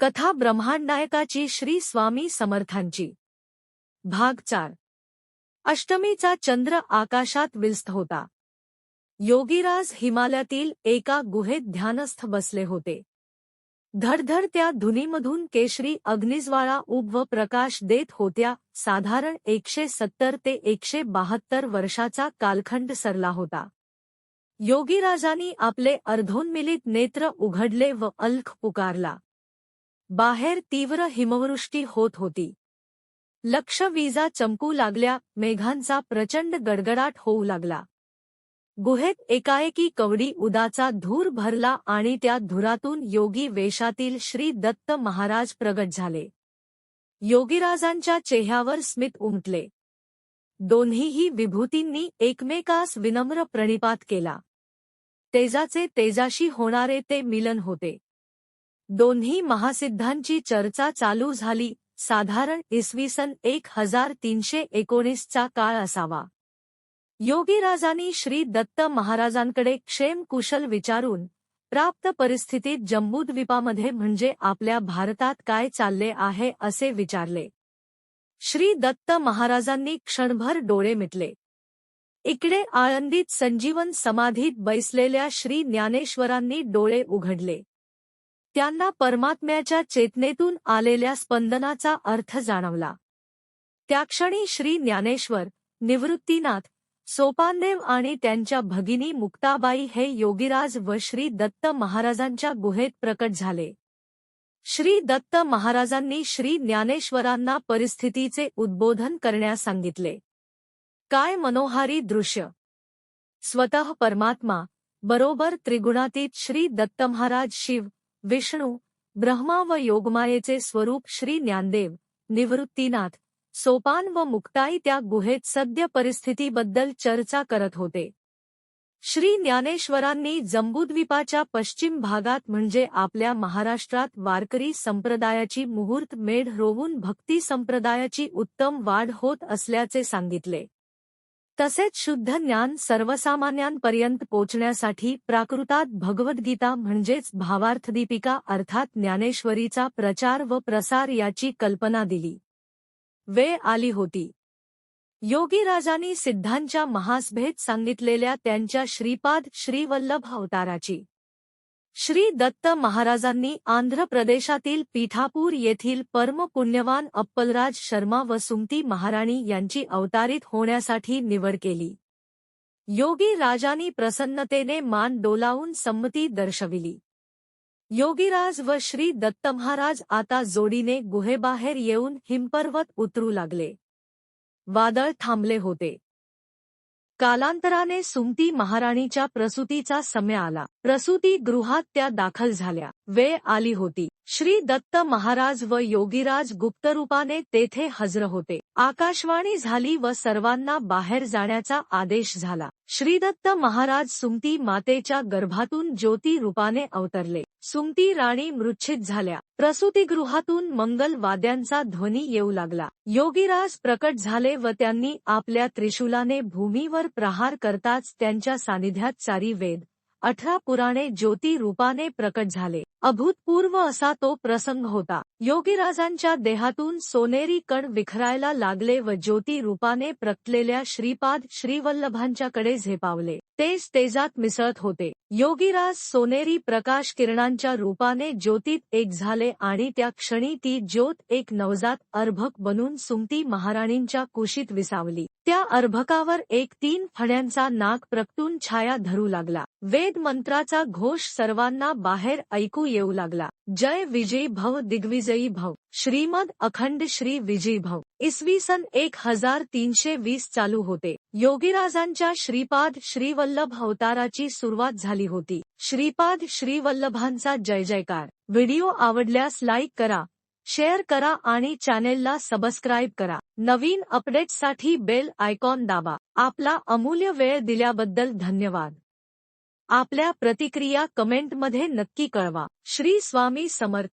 कथा ब्रह्मांडनायकाची श्री स्वामी समर्थांची. भाग चार. अष्टमीचा चंद्र आकाशात विस्त होता. योगीराज हिमालयातील एका गुहेत ध्यानस्थ बसले होते. धडधड त्या धुनीमधून केशरी अग्निज्वाळा उब व प्रकाश देत होत्या साधारण एकशे सत्तर ते एकशे बहात्तर वर्षाचा कालखंड सरला होता. योगीराजांनी आपले अर्धोन्मिलित नेत्र उघडले व अल्ख पुकारला. बाहेर तीव्र हिमवृष्टी होत होती. लक्ष विजा चमकू लागल्या मेघांचा प्रचंड गडगडाट होऊ लागला. गुहेत एकाएकी कवडी उदाचा धूर भरला आणि त्या धुरातून योगी वेशातील श्री दत्त महाराज प्रगट झाले. योगीराजांच्या चेहऱ्यावर स्मित उमटले. दोन्हीही विभूतींनी एकमेकास विनम्र प्रणिपात केला. तेजाचे तेजाशी होणारे ते मिलन होते. दोन्ही महासिद्धांची चर्चा चालू झाली. साधारण इसवी सन एक हजार तीनशे एकोणीसचा काळ असावा. योगीराजांनी श्री दत्त महाराजांकडे क्षेम कुशल विचारून प्राप्त परिस्थितीत जम्बूद्वीपामध्ये म्हणजे आपल्या भारतात काय चालले आहे असे विचारले. श्री दत्त महाराजांनी क्षणभर डोळे मिटले. इकडे आळंदीत संजीवन समाधीत बैसलेल्या श्री ज्ञानेश्वरांनी डोळे उघडले. त्यांना परमात्म्याच्या चेतनेतून आलेल्या स्पंदनाचा अर्थ जाणवला. त्याक्षणी श्री ज्ञानेश्वर निवृत्तीनाथ सोपानदेव आणि त्यांच्या भगिनी मुक्ताबाई हे योगीराज व श्री दत्त महाराजांच्या गुहेत प्रकट झाले. श्री दत्त महाराजांनी श्री ज्ञानेश्वरांना परिस्थितीचे उद्बोधन करण्यास सांगितले. काय मनोहारी दृश्य! स्वतः परमात्मा बरोबर त्रिगुणातीत श्री दत्त महाराज शिव विष्णू ब्रह्मा व योगमायेचे स्वरूप श्री ज्ञानदेव निवृत्तीनाथ सोपान व मुक्ताई त्या गुहेत सद्य परिस्थितीबद्दल चर्चा करत होते. श्री ज्ञानेश्वरांनी जंबूद्वीपाच्या पश्चिम भागात म्हणजे आपल्या महाराष्ट्रात वारकरी संप्रदायाची मुहूर्त मेढ रोवून भक्ती संप्रदायाची उत्तम वाढ होत असल्याचे सांगितले. तसेच शुद्ध ज्ञान सर्वसामान्यांपर्यंत पोचण्यासाठी प्राकृतात भगवद्गीता म्हणजेच भावार्थदीपिका अर्थात ज्ञानेश्वरीचा प्रचार व प्रसार याची कल्पना दिली. वेळ आली होती. योगीराजांनी सिद्धांच्या महासभेत सांगितलेल्या त्यांच्या श्रीपाद श्रीवल्लभ अवताराची श्री दत्त महाराजांनी आंध्र प्रदेशातील पीठापूर येथील परम पुण्यवान अप्पलराज शर्मा व सुमती महाराणी यांची अवतारित होण्यासाठी निवड केली. योगी राजांनी प्रसन्नतेने मान डोलावून संमती दर्शविली. योगीराज व श्री दत्त महाराज आता जोडीने गुहेबाहेर येऊन हिमपर्वत उतरू लागले. वादळ थांबले होते. कालांतराने सुमती महाराणीच्या प्रसूतीचा समय आला. प्रसूती गृहात त्या दाखल झाल्या. वेळ आली होती. श्री दत्त महाराज व योगीराज गुप्तरूपाने तेथे हजर होते. आकाशवाणी झाली व सर्वांना बाहेर जाण्याचा आदेश झाला. श्रीदत्त महाराज सुमती मातेच्या गर्भातून ज्योती रूपाने अवतरले. सुमती राणी मृच्छित झाल्या. प्रसूतीगृहातून मंगल वाद्यांचा ध्वनी येऊ लागला. योगीराज प्रकट झाले व त्यांनी आपल्या त्रिशूलाने भूमीवर प्रहार करताच त्यांच्या सानिध्यात चारी वेद अठरा पुराणे ज्योती रूपाने प्रकट झाले. अभूतपूर्व असा तो प्रसंग होता. योगीराजांच्या देहातून सोनेरी कण विखरायला लागले व ज्योती रूपाने प्रकटलेल्या श्रीपाद श्रीवल्लभांच्याकडे झेपावले. तेज तेजात मिसळत होते. योगीराज सोनेरी प्रकाश किरणांच्या रूपाने ज्योतीत एक झाले आणि त्या क्षणी ती ज्योत एक नवजात अर्भक बनून सुमती महाराणींच्या कुशीत विसावली. त्या अर्भकावर एक तीन फण्यांचा नाक प्रकटून छाया धरू लागला. वेद मंत्राचा घोष सर्वांना बाहेर ऐकू येऊ लागला. जय विजयी भव दिग्विजयी भव. श्रीमद अखंड श्री विजयी भव. इसवी सन एक हजार तीनशे वीस चालू होते. योगीराजांच्या श्रीपाद श्रीवल्लभ अवताराची सुरुवात झाली होती. श्रीपाद श्रीवल्लभांचा जय जयकार. व्हिडिओ आवडल्यास लाईक करा शेअर करा आणि चॅनेलला सबस्क्राईब करा. नवीन अपडेट्ससाठी बेल आयकॉन दाबा. आपला अमूल्य वेळ दिल्याबद्दल धन्यवाद. आपल्या प्रतिक्रिया कमेंटमध्ये नक्की कळवा. श्री स्वामी समर्थ.